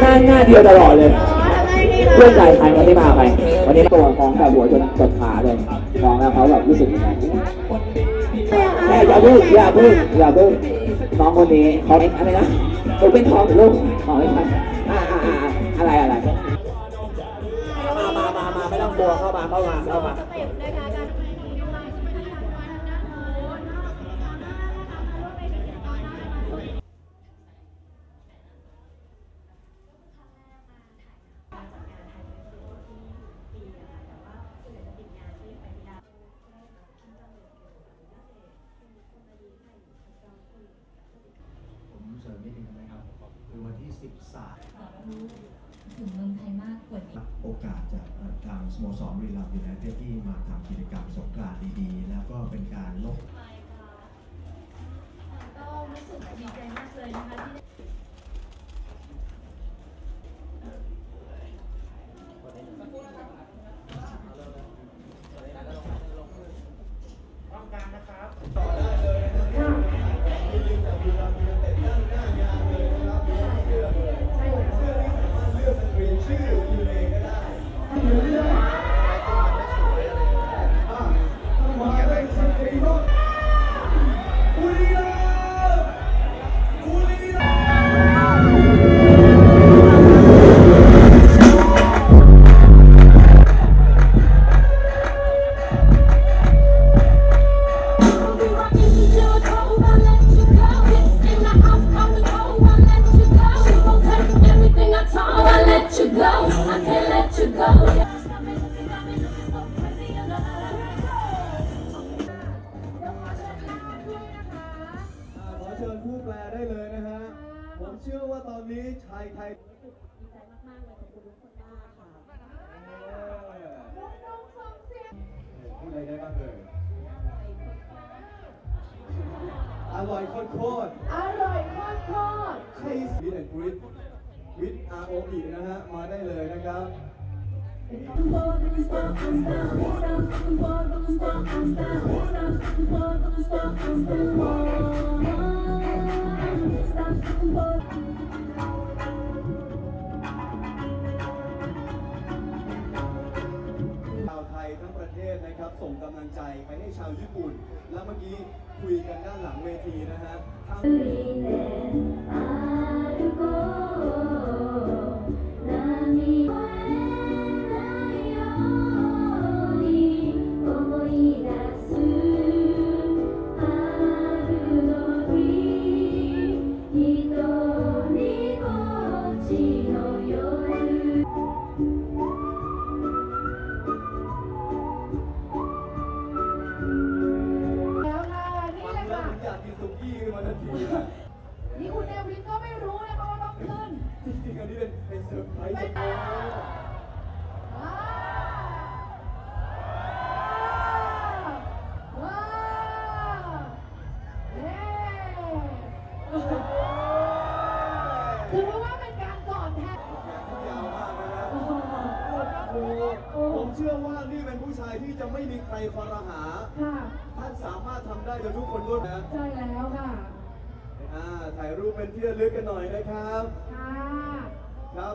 หน้าหน้าเดียวตลอดเลยเพื่อนชายใครวันนี้มาไป วันนี้ตัวของแต่หัวจนจนขาเลยมองแล้วเขาแบบรู้สึกยังไงแม่อย่าพึ่งอย่าพึ่งอย่าพึ่งน้องคนนี้เขาอะไรนะผมเป็นทองลูกอ๋อไม่ใช่อ่าอ่าอ่าอะไรอะไรมามามามาไม่ต้องกลัวเข้ามาเข้ามาเข้ามา 2013ถึงเมืองไทยมากกว่านี้ โอกาสจากทางสโมสรบุรีรัมย์ยูไนเต็ดที่มาทำกิจกรรม ได้เลยนะฮะ ผมเชื่อว่าตอนนี้ชายไทยดีใจมากๆเลยขอบคุณทุกคนมากค่ะเออพูดอะไรได้บ้างเลยอร่อยโคตรโคตรอร่อยโคตรโคตรใช่วิทแอนด์กริดวิทอาร์โออีนะฮะ มาได้เลยนะครับช ทั้งประเทศนะครับ ส่งกำลังใจไปให้ชาวญี่ปุ่น แล้วเมื่อกี้คุยกันด้านหลังเวทีนะฮะ อยากกินสุกี้ขึ้นมาทันทีนะนี่คุณเอวินก็ไม่รู้นะคะว่าต้องขึ้นจริงๆอันนี้เป็นเป็นเซอร์ไพรส์ไม่จากต้โอ้ว้าวว้าวเย้ถือว่าเป็นการกอดแทนยาวมากนะฮะโอ้โหโอ้โหผมเชื่อว่านี่เป็นผู้ชายที่จะไม่มีใครคอรหา ค่ะ ท่านสามารถทำ ได้โดยทุกคนด้วยนะ ใช่แล้วค่ะอ่าถ่ายรูปเป็นที่ระลึกกันหน่อยนะครับ ค่ะ ครับ